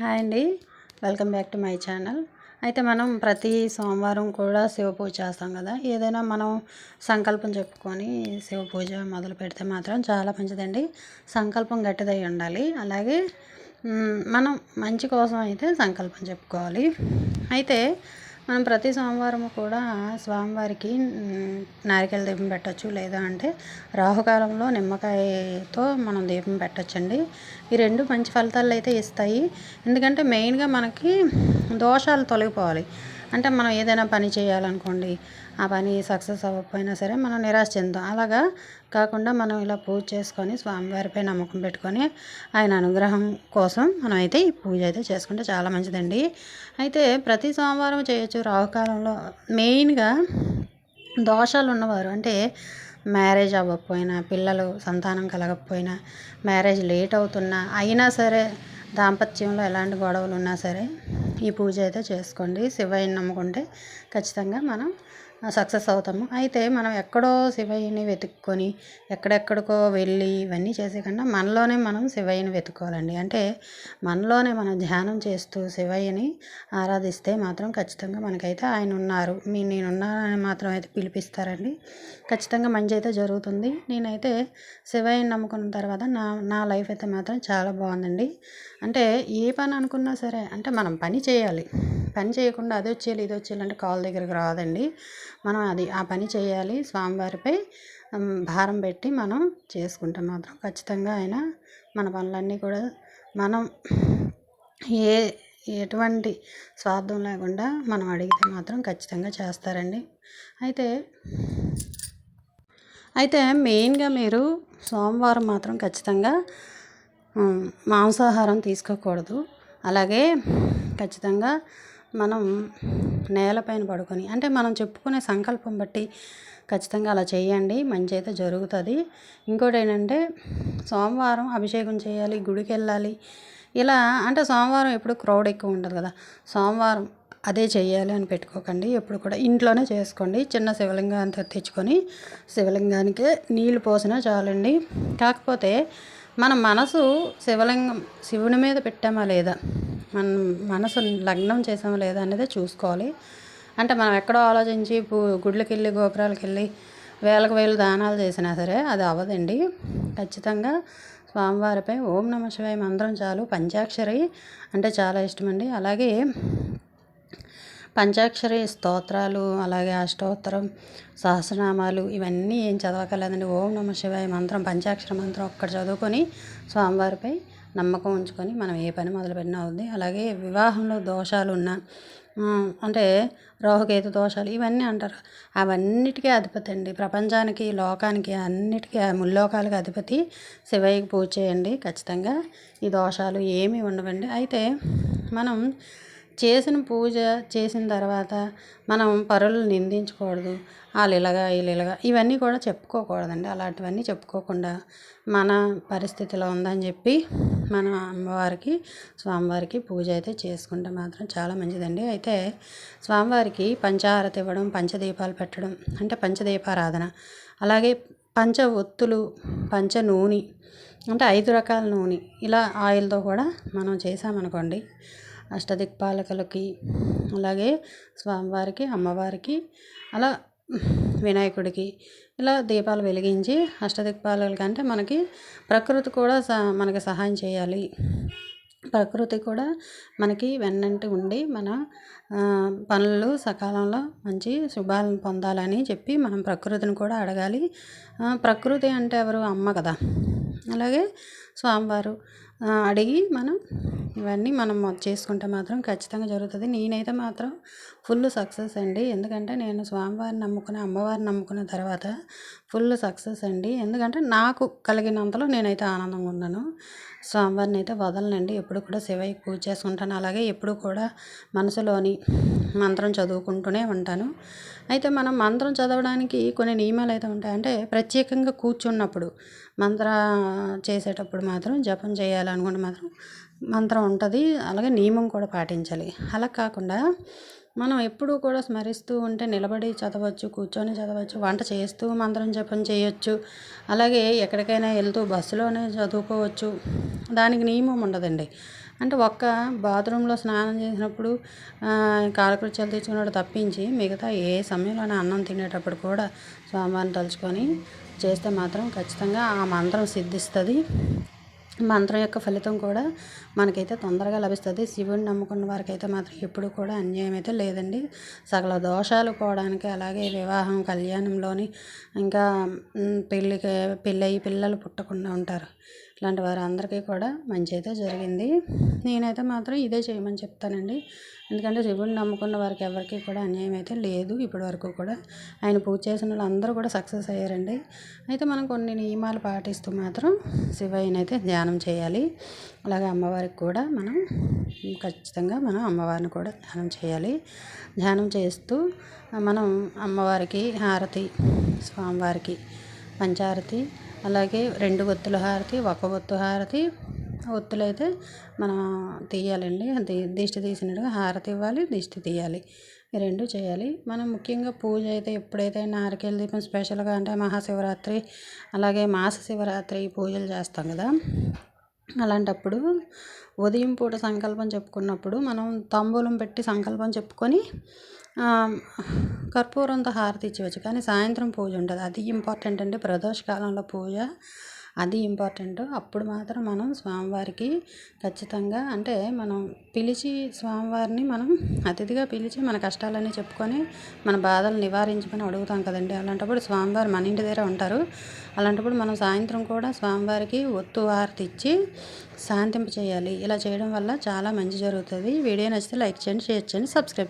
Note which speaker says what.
Speaker 1: Hi అండి. Welcome back to my channel. అయితే మనం ప్రతి సోమవారం కూడా శివ పూజ చేస్తాం కదా. ఏదైనా మనం సంకల్పం చెప్పుకొని శివ పూజ మొదలు పెడితే మాత్రం చాలా మంచిదండి. సంకల్పం గట్టిదై ఉండాలి. అలాగే మనం మంచి కోసం అయితే సంకల్పం చెప్పుకోవాలి. అయితే మనం ప్రతి సోమవారం కూడా స్వామివారికి మ్, దీపం పెట్టచ్చు. లేదా అంటే రాహుకాలంలో నిమ్మకాయతో మనం దీపం పెట్టచ్చండి. ఈ రెండు మంచి ఫలితాలు అయితే ఇస్తాయి. ఎందుకంటే మెయిన్గా మనకి దోషాలు తొలగిపోవాలి. అంటే మనం ఏదైనా పని చేయాలనుకోండి ఆ పని సక్సెస్ అవ్వకపోయినా సరే మనం నిరాశ చెందాం అలాగా కాకుండా మనం ఇలా పూజ చేసుకొని స్వామివారిపై నమ్మకం పెట్టుకొని ఆయన అనుగ్రహం కోసం మనం అయితే ఈ పూజ అయితే చేసుకుంటే చాలా మంచిదండి. అయితే ప్రతి సోమవారం చేయొచ్చు. రాహుకాలంలో మెయిన్గా దోషాలు ఉన్నవారు అంటే మ్యారేజ్ అవ్వకపోయినా పిల్లలు సంతానం కలగకపోయినా మ్యారేజ్ లేట్ అవుతున్నా అయినా సరే దాంపత్యంలో ఎలాంటి గొడవలు ఉన్నా సరే ఈ పూజ అయితే చేసుకోండి. శివయ్యని నమ్ముకుంటే ఖచ్చితంగా మనం సక్సెస్ అవుతాము. అయితే మనం ఎక్కడో శివయ్యని వెతుక్కొని ఎక్కడెక్కడికో వెళ్ళి ఇవన్నీ చేసే కన్నా మనలోనే మనం శివయ్యని వెతుక్కోవాలండి. అంటే మనలోనే మనం ధ్యానం చేస్తూ శివయ్యని ఆరాధిస్తే మాత్రం ఖచ్చితంగా మనకైతే ఆయన ఉన్నారు. మీ నేనున్నానని మాత్రం అయితే పిలిపిస్తారండి. ఖచ్చితంగా మంచి అయితే జరుగుతుంది. నేనైతే శివయ్యని నమ్ముకున్న తర్వాత నా నా లైఫ్ అయితే మాత్రం చాలా బాగుందండి. అంటే ఏ పని అనుకున్నా సరే అంటే మనం పని చేయాలి. పని చేయకుండా అది వచ్చేయాలి ఇది వచ్చేయాలి అంటే కాల్ దగ్గరికి రాదండి. మనం అది ఆ పని చేయాలి. స్వామివారిపై భారం పెట్టి మనం చేసుకుంటే మాత్రం. ఖచ్చితంగా ఆయన మన పనులన్నీ కూడా మనం ఏ ఎటువంటి స్వార్థం లేకుండా మనం అడిగితే మాత్రం ఖచ్చితంగా చేస్తారండి. అయితే అయితే మెయిన్గా మీరు సోమవారం మాత్రం ఖచ్చితంగా మాంసాహారం తీసుకోకూడదు. అలాగే ఖచ్చితంగా మనం నేలపైన పడుకొని అంటే మనం చెప్పుకునే సంకల్పం బట్టి ఖచ్చితంగా అలా చేయండి మంచి అయితే జరుగుతుంది. ఇంకోటి ఏంటంటే సోమవారం అభిషేకం చేయాలి గుడికి వెళ్ళాలి. ఇలా అంటే సోమవారం ఎప్పుడు క్రౌడ్ ఎక్కువ ఉంటుంది కదా. సోమవారం అదే చేయాలి అని పెట్టుకోకండి ఎప్పుడు కూడా ఇంట్లోనే చేసుకోండి. చిన్న శివలింగాన్ని తెచ్చుకొని శివలింగానికి నీళ్ళు పోసినా చాలండి. కాకపోతే మన మనసు శివలింగం శివుని మీద పెట్టామా లేదా? మన మనసు లగ్నం చేసామా లేదా అనేది చూసుకోవాలి. అంటే మనం ఎక్కడో ఆలోచించి గుడ్లకి వెళ్ళి గోపురాలకు వెళ్ళి వేలకు వేలు దానాలు చేసినా సరే అది అవ్వదండి. ఖచ్చితంగా స్వామివారిపై ఓం నమ శివాయ మంత్రం చాలు పంచాక్షరి అంటే చాలా ఇష్టమండి. అలాగే పంచాక్షరి స్తోత్రాలు అలాగే అష్టోత్తరం సహస్రనామాలు ఇవన్నీ ఏం చదవకలేదండి ఓం నమ శివాయ మంత్రం పంచాక్షర మంత్రం ఒక్కటి చదువుకొని స్వామివారిపై నమ్మకం ఉంచుకొని మనం ఏ పని మొదలుపెట్టినా అవుద్ది. అలాగే వివాహంలో దోషాలు ఉన్నా అంటే రోహకేతు దోషాలు ఇవన్నీ అంటారు. అవన్నిటికీ అధిపతి అండి. ప్రపంచానికి లోకానికి అన్నిటికీ ముల్లోకాలకు అధిపతి శివయ్యకి పూజ చేయండి. ఖచ్చితంగా ఈ దోషాలు ఏమీ ఉండవండి. అయితే మనం చేసిన పూజ చేసిన తర్వాత మనం పరులు నిందించకూడదు. వాళ్ళు ఇలాగా వీళ్ళు ఇలాగా ఇవన్నీ కూడా చెప్పుకోకూడదండి. అలాంటివన్నీ చెప్పుకోకుండా మన పరిస్థితిలో ఉందని చెప్పి మన అమ్మవారికి స్వామివారికి పూజ అయితే చేసుకుంటే మాత్రం చాలా మంచిదండి. అయితే స్వామివారికి పంచాహారతి ఇవ్వడం పంచదీపాలు పెట్టడం అంటే పంచదీపారాధన. అలాగే పంచ ఒత్తులు పంచ నూనె అంటే ఐదు రకాల నూనె. ఇలా ఆయిల్తో కూడా మనం చేసామనుకోండి అష్టదిక్పాలకులకి అలాగే స్వామివారికి అమ్మవారికి అలా వినాయకుడికి ఇలా దీపాలు వెలిగించి అష్టదిక్పాలకులకి అంటే మనకి ప్రకృతి కూడా స మనకి సహాయం చేయాలి. ప్రకృతి కూడా మనకి వెన్నంటి ఉండి మన పనులు సకాలంలో మంచి శుభాలను పొందాలని చెప్పి మనం ప్రకృతిని కూడా అడగాలి. ప్రకృతి అంటే ఎవరు? అమ్మ కదా. అలాగే స్వామివారు. అడిగి మనం ఇవన్నీ మనం చేసుకుంటే మాత్రం ఖచ్చితంగా జరుగుతుంది. నేనైతే మాత్రం ఫుల్ సక్సెస్ అండి. ఎందుకంటే నేను స్వామివారిని నమ్ముకున్న అమ్మవారిని నమ్ముకున్న తర్వాత ఫుల్ సక్సెస్ అండి. ఎందుకంటే నాకు కలిగినంతలో నేనైతే ఆనందంగా ఉన్నాను. స్వామివారిని అయితే వదలనండి. ఎప్పుడు కూడా శివయ్య పూజ చేసుకుంటాను. అలాగే ఎప్పుడు కూడా మనసులోని మంత్రం చదువుకుంటూనే ఉంటాను. అయితే మనం మంత్రం చదవడానికి కొన్ని నియమాలు అయితే ఉంటాయి అంటే ప్రత్యేకంగా కూర్చున్నప్పుడు మంత్ర చేసేటప్పుడు మాత్రం జపం చేయాలనుకుంటే మాత్రం మంత్రం ఉంటుంది. అలాగే నియమం కూడా పాటించాలి. అలా కాకుండా మనం ఎప్పుడూ కూడా స్మరిస్తూ ఉంటే నిలబడి చదవచ్చు కూర్చొని చదవచ్చు వంట చేస్తూ మంత్రం జపం చేయొచ్చు. అలాగే ఎక్కడికైనా వెళ్తూ బస్సులోనే చదువుకోవచ్చు. దానికి నియమం ఉండదండి. అంటే ఒక్క బాత్రూంలో స్నానం చేసినప్పుడు కాలకృత్యాలు తెచ్చుకున్నాడు తప్పించి మిగతా ఏ సమయంలోనే అన్నం తినేటప్పుడు కూడా స్వామివారిని తలుచుకొని చేస్తే మాత్రం ఖచ్చితంగా ఆ మంత్రం సిద్ధిస్తుంది. మంత్రం యొక్క ఫలితం కూడా మనకైతే తొందరగా లభిస్తుంది. శివుని నమ్ముకున్న వారికి అయితే మాత్రం ఎప్పుడు కూడా అన్యాయం అయితే లేదండి. సకల దోషాలు పోవడానికి అలాగే వివాహం కళ్యాణంలోని ఇంకా పెళ్ళికి పెళ్ళయి పిల్లలు పుట్టకుండా ఉంటారు. ఇలాంటి వారందరికీ కూడా మంచి అయితే జరిగింది. నేనైతే మాత్రం ఇదే చేయమని చెప్తానండి. ఎందుకంటే శివుడిని నమ్ముకున్న వారికి ఎవరికి కూడా అన్యాయం అయితే లేదు. ఇప్పటి వరకు కూడా ఆయన పూజ చేసిన వాళ్ళు అందరూ కూడా సక్సెస్ అయ్యారండి. అయితే మనం కొన్ని నియమాలు పాటిస్తూ మాత్రం శివయ్యనైతే ధ్యానం చేయాలి. అలాగే అమ్మవారికి కూడా మనం ఖచ్చితంగా మనం అమ్మవారిని కూడా ధ్యానం చేయాలి. ధ్యానం చేస్తూ మనం అమ్మవారికి హారతి స్వామివారికి పంచారతి అలాగే రెండు ఒత్తుల హారతి ఒక ఒత్తు హారతి. ఒత్తులు అయితే మనం తీయాలండి. దిష్టి తీసినట్టుగా హారతి ఇవ్వాలి దిష్టి తీయాలి. ఈ రెండు చేయాలి. మనం ముఖ్యంగా పూజ అయితే ఎప్పుడైతే నారికేల దీపం స్పెషల్గా అంటే మహాశివరాత్రి అలాగే మాస శివరాత్రి పూజలు చేస్తాం కదా. అలాంటప్పుడు ఉదయం పూట సంకల్పం చెప్పుకున్నప్పుడు మనం తాంబూలం పెట్టి సంకల్పం చెప్పుకొని కర్పూరంతో హారతి ఇచ్చేవచ్చు. కానీ సాయంత్రం పూజ ఉంటుంది అది ఇంపార్టెంట్ అండి. ప్రదోషకాలంలో పూజ అది ఇంపార్టెంట్ అప్పుడు మాత్రం మనం స్వామివారికి ఖచ్చితంగా అంటే మనం పిలిచి స్వామివారిని మనం అతిథిగా పిలిచి మన కష్టాలన్నీ చెప్పుకొని మన బాధలు నివారించుకొని అడుగుతాం కదండి. అలాంటప్పుడు స్వామివారు మన ఇంటి దగ్గర ఉంటారు. అలాంటప్పుడు మనం సాయంత్రం కూడా స్వామివారికి ఒత్తు హారతి ఇచ్చి శాంతింప చేయాలి ఇలా చేయడం వల్ల చాలా మంచి జరుగుతుంది. వీడియో నచ్చితే లైక్ చేయండి షేర్ చేయండి సబ్స్క్రైబ్